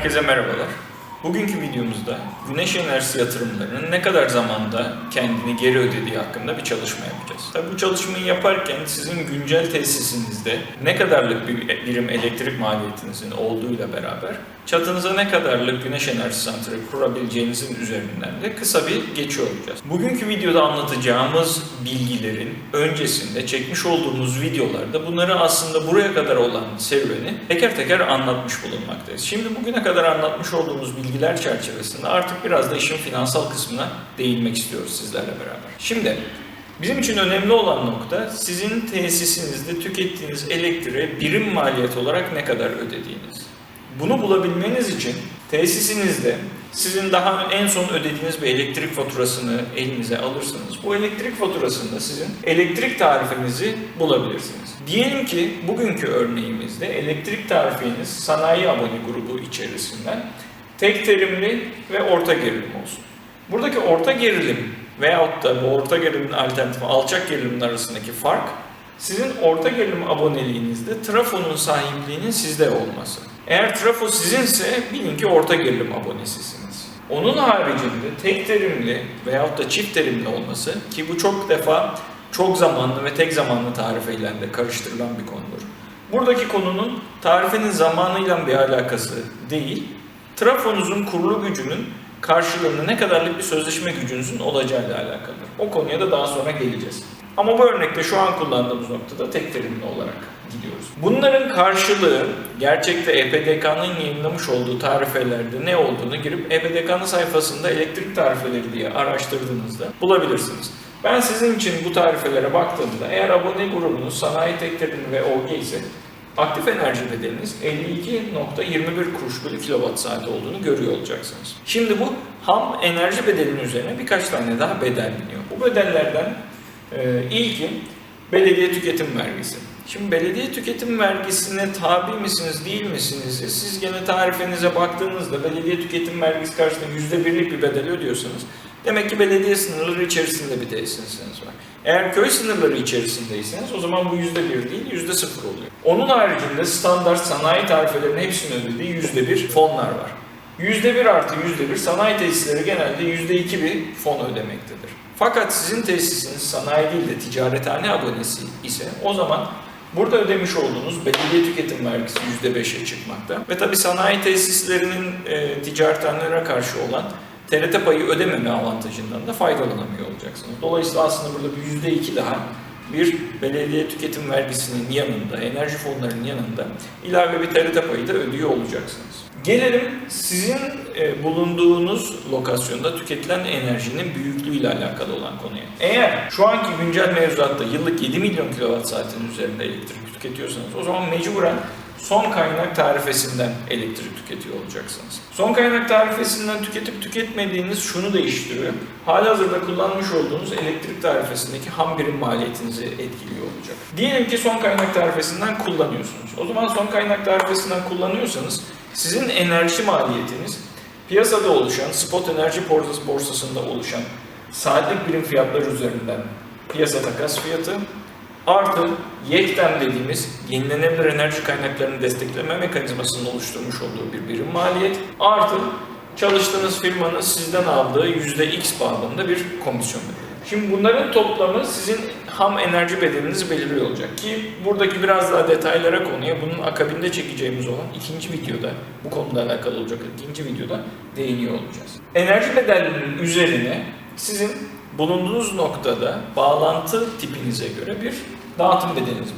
Herkese merhabalar. Bugünkü videomuzda güneş enerjisi yatırımlarının ne kadar zamanda kendini geri ödediği hakkında bir çalışma yapacağız. Tabii bu çalışmayı yaparken sizin güncel tesisinizde ne kadarlık bir birim elektrik maliyetinizin olduğuyla beraber çatınıza ne kadarlık güneş enerjisi santrali kurabileceğinizin üzerinden de kısa bir geçiyor olacağız. Bugünkü videoda anlatacağımız bilgilerin öncesinde çekmiş olduğumuz videolarda bunları aslında buraya kadar olan serüveni teker teker anlatmış bulunmaktayız. Şimdi bugüne kadar anlatmış olduğumuz bilgiler çerçevesinde artık biraz da işin finansal kısmına değinmek istiyoruz sizlerle beraber. Şimdi Bizim için önemli olan nokta sizin tesisinizde tükettiğiniz elektriğe birim maliyet olarak ne kadar ödediğiniz. Bunu bulabilmeniz için tesisinizde sizin daha en son ödediğiniz bir elektrik faturasını elinize alırsanız bu elektrik faturasında sizin elektrik tarifinizi bulabilirsiniz. Diyelim ki bugünkü örneğimizde elektrik tarifiniz sanayi abone grubu içerisinden tek terimli ve orta gerilim olsun. Buradaki orta gerilim veyahut da bu orta gerilimin alternatifi alçak gerilimin arasındaki fark sizin orta gerilim aboneliğinizde trafonun sahipliğinin sizde olması. Eğer trafo sizinse bilin ki orta gerilim abonesisiniz. Onun haricinde tek terimli veyahut da çift terimli olması ki bu çok defa çok zamanlı ve tek zamanlı tarifeyle de karıştırılan bir konudur. Buradaki konunun tarifenin zamanıyla bir alakası değil, trafonuzun kurulu gücünün karşılığında ne kadarlık bir sözleşme gücünüzün olacağıyla alakalıdır. O konuya da daha sonra geleceğiz. Ama bu örnekte şu an kullandığımız noktada tek terimli olarak gidiyoruz. Bunların karşılığı gerçekte EPDK'nın yayınlamış olduğu tarifelerde ne olduğunu girip EPDK'nın sayfasında elektrik tarifeleri diye araştırdığınızda bulabilirsiniz. Ben sizin için bu tarifelere baktığımda eğer abone grubunuz sanayi tek terimli ve OG ise aktif enerji bedeliniz 52.21 kuruş bölü kilowatt saat olduğunu görüyor olacaksınız. Şimdi bu ham enerji bedelinin üzerine birkaç tane daha bedel biniyor. Bu bedellerden e, ilki belediye tüketim vergisi. Şimdi belediye tüketim vergisine tabi misiniz değil misiniz? Siz gene tarifenize baktığınızda belediye tüketim vergisi karşılığında %1'lik bir bedel ödüyorsanız demek ki belediye sınırları içerisinde bir tesisiniz var. Eğer köy sınırları içerisindeyseniz o zaman bu %1 değil %0 oluyor. Onun haricinde standart sanayi tarifelerinin hepsinin ödediği %1 fonlar var. %1 artı %1 sanayi tesisleri genelde %2 bir fon ödemektedir. Fakat sizin tesisiniz sanayi değil de ticarethane abonesi ise o zaman burada ödemiş olduğunuz belediye tüketim vergisi %5'e çıkmakta. Ve tabi sanayi tesislerinin e, ticarethanelere karşı olan TRT payı ödememe avantajından da faydalanamıyor olacaksınız. Dolayısıyla aslında burada bir %2 daha bir belediye tüketim vergisinin yanında, enerji fonlarının yanında ilave bir TRT payı da ödüyor olacaksınız. Gelelim sizin e, bulunduğunuz lokasyonda tüketilen enerjinin büyüklüğüyle alakalı olan konuya. Eğer şu anki güncel mevzuatta yıllık 7 milyon kilowatt saatin üzerinde elektrik tüketiyorsanız o zaman mecburen son kaynak tarifesinden elektrik tüketiyor olacaksınız. Son kaynak tarifesinden tüketip tüketmediğiniz şunu değiştiriyor. Halihazırda kullanmış olduğunuz elektrik tarifesindeki ham birim maliyetinizi etkiliyor olacak. Diyelim ki son kaynak tarifesinden kullanıyorsunuz. O zaman son kaynak tarifesinden kullanıyorsanız sizin enerji maliyetiniz piyasada oluşan, spot enerji borsası borsasında oluşan saatlik birim fiyatlar üzerinden piyasa takas fiyatı artı YEKDEM dediğimiz yenilenebilir enerji kaynaklarını destekleme mekanizmasının oluşturmuş olduğu bir birim maliyet artı çalıştığınız firmanın sizden aldığı %X bağlamında bir komisyon bedeli. Şimdi bunların toplamı sizin ham enerji bedelinizi belirliyor olacak ki buradaki biraz daha detaylara konuya bunun akabinde çekeceğimiz olan ikinci videoda bu konuda alakalı olacak ikinci videoda değiniyor olacağız. Enerji bedellerinin üzerine sizin bulunduğunuz noktada bağlantı tipinize göre bir dağıtım bedeliniz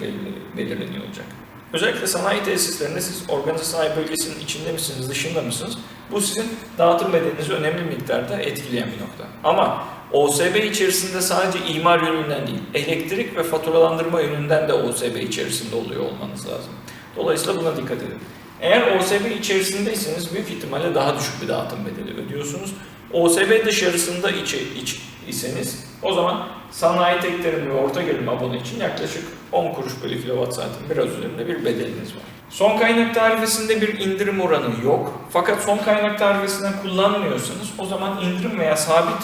belirleniyor olacak. Özellikle sanayi tesislerinde siz organize sanayi bölgesinin içinde misiniz, dışında mısınız? Bu sizin dağıtım bedelinizi önemli miktarda etkileyen bir nokta. Ama OSB içerisinde sadece imar yönünden değil, elektrik ve faturalandırma yönünden de OSB içerisinde oluyor olmanız lazım. Dolayısıyla buna dikkat edin. Eğer OSB içerisindeyseniz büyük ihtimalle daha düşük bir dağıtım bedeli ödüyorsunuz. OSB dışarısında iç, iç iseniz o zaman sanayi tek terimli ve orta gerilim abone için yaklaşık 10 kuruş bölü kilowatt saatin biraz üzerinde bir bedeliniz var. Son kaynak tarifesinde bir indirim oranı yok. Fakat son kaynak tarifesinden kullanmıyorsanız o zaman indirim veya sabit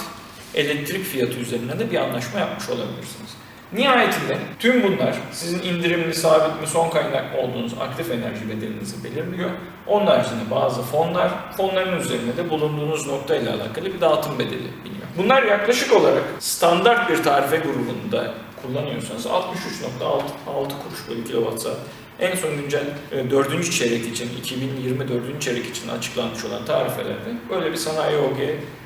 elektrik fiyatı üzerine de bir anlaşma yapmış olabilirsiniz. Nihayetinde tüm bunlar sizin indirimli, sabit mi, son kaynak olduğunuz aktif enerji bedelinizi belirliyor. Onun haricinde bazı fonlar, fonların üzerine de bulunduğunuz noktayla alakalı bir dağıtım bedeli biniyor. Bunlar yaklaşık olarak standart bir tarife grubunda kullanıyorsanız 63.6 kuruş bölü kilowatt saat. En son güncel 4. çeyrek için, 2020 4. çeyrek için açıklanmış olan tarifelerde böyle bir sanayi OG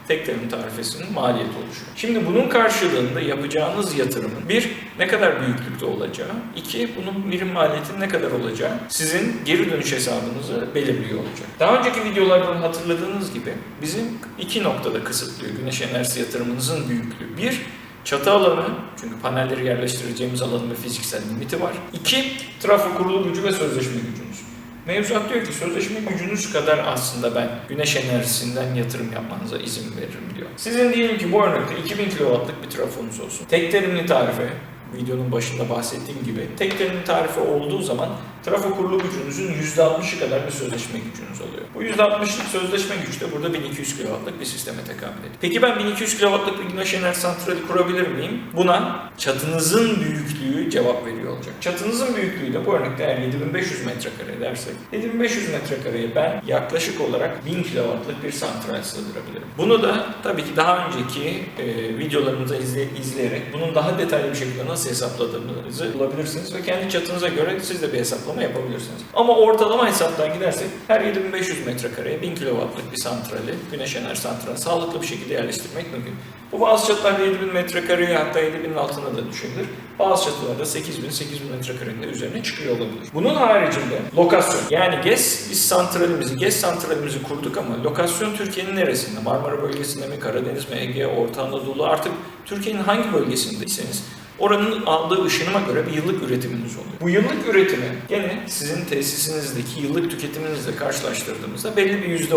tek terim tarifesinin maliyeti oluşuyor. Şimdi bunun karşılığında yapacağınız yatırımın bir, ne kadar büyüklükte olacağı, iki, bunun birim maliyetinin ne kadar olacağı sizin geri dönüş hesabınızı belirliyor olacak. Daha önceki videolardan hatırladığınız gibi bizim iki noktada kısıtlıyor güneş enerjisi yatırımınızın büyüklüğü. Bir, Çatı alanı, çünkü panelleri yerleştireceğimiz alanın bir fiziksel limiti var. İki, trafo kurulu gücü ve sözleşme gücünüz. Mevzuat diyor ki sözleşme gücünüz kadar aslında ben güneş enerjisinden yatırım yapmanıza izin veririm diyor. Sizin diyelim ki bu örnekte 2000 kW'lık bir trafonuz olsun. Tek terimli tarife, videonun başında bahsettiğim gibi tek terimli tarife olduğu zaman trafo kurulu gücünüzün %60'ı kadar bir sözleşme gücünüz oluyor. Bu %60'lık sözleşme güç de burada 1200 kW'lık bir sisteme tekabül ediyor. Peki ben 1200 kW'lık bir güneş enerji santrali kurabilir miyim? Buna çatınızın büyüklüğü cevap veriyor olacak. Çatınızın büyüklüğü de bu örnekte eğer 7500 metrekare dersek 7500 metrekareye ben yaklaşık olarak 1000 kW'lık bir santral sığdırabilirim. Bunu da tabii ki daha önceki e, videolarımızı izle, izleyerek bunun daha detaylı bir şekilde nasıl hesapladığınızı bulabilirsiniz ve kendi çatınıza göre siz de bir hesaplama yapabilirsiniz. Ama ortalama hesaptan gidersek her 7500 metrekareye 1000 kW'lık bir santrali, güneş enerji santrali sağlıklı bir şekilde yerleştirmek mümkün. Bu bazı çatılarda 7000 metrekareye hatta 7000'in altına da düşebilir. Bazı çatılarda 8000, 8000 metrekarenin de üzerine çıkıyor olabilir. Bunun haricinde lokasyon. Yani GES, biz santralimizi, GES santralimizi kurduk ama lokasyon Türkiye'nin neresinde? Marmara bölgesinde mi, Karadeniz mi, Ege, Orta Anadolu artık Türkiye'nin hangi bölgesindeyseniz Oranın aldığı ışınıma göre bir yıllık üretiminiz oluyor. Bu yıllık üretimi gene sizin tesisinizdeki yıllık tüketiminizle karşılaştırdığımızda belli bir yüzde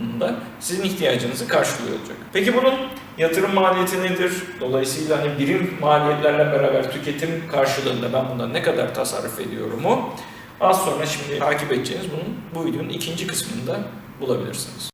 oranında sizin ihtiyacınızı karşılıyor olacak. Peki bunun yatırım maliyeti nedir? Dolayısıyla hani birim maliyetlerle beraber tüketim karşılığında ben bundan ne kadar tasarruf ediyorumu az sonra şimdi takip edeceğiniz bunun bu videonun ikinci kısmında bulabilirsiniz.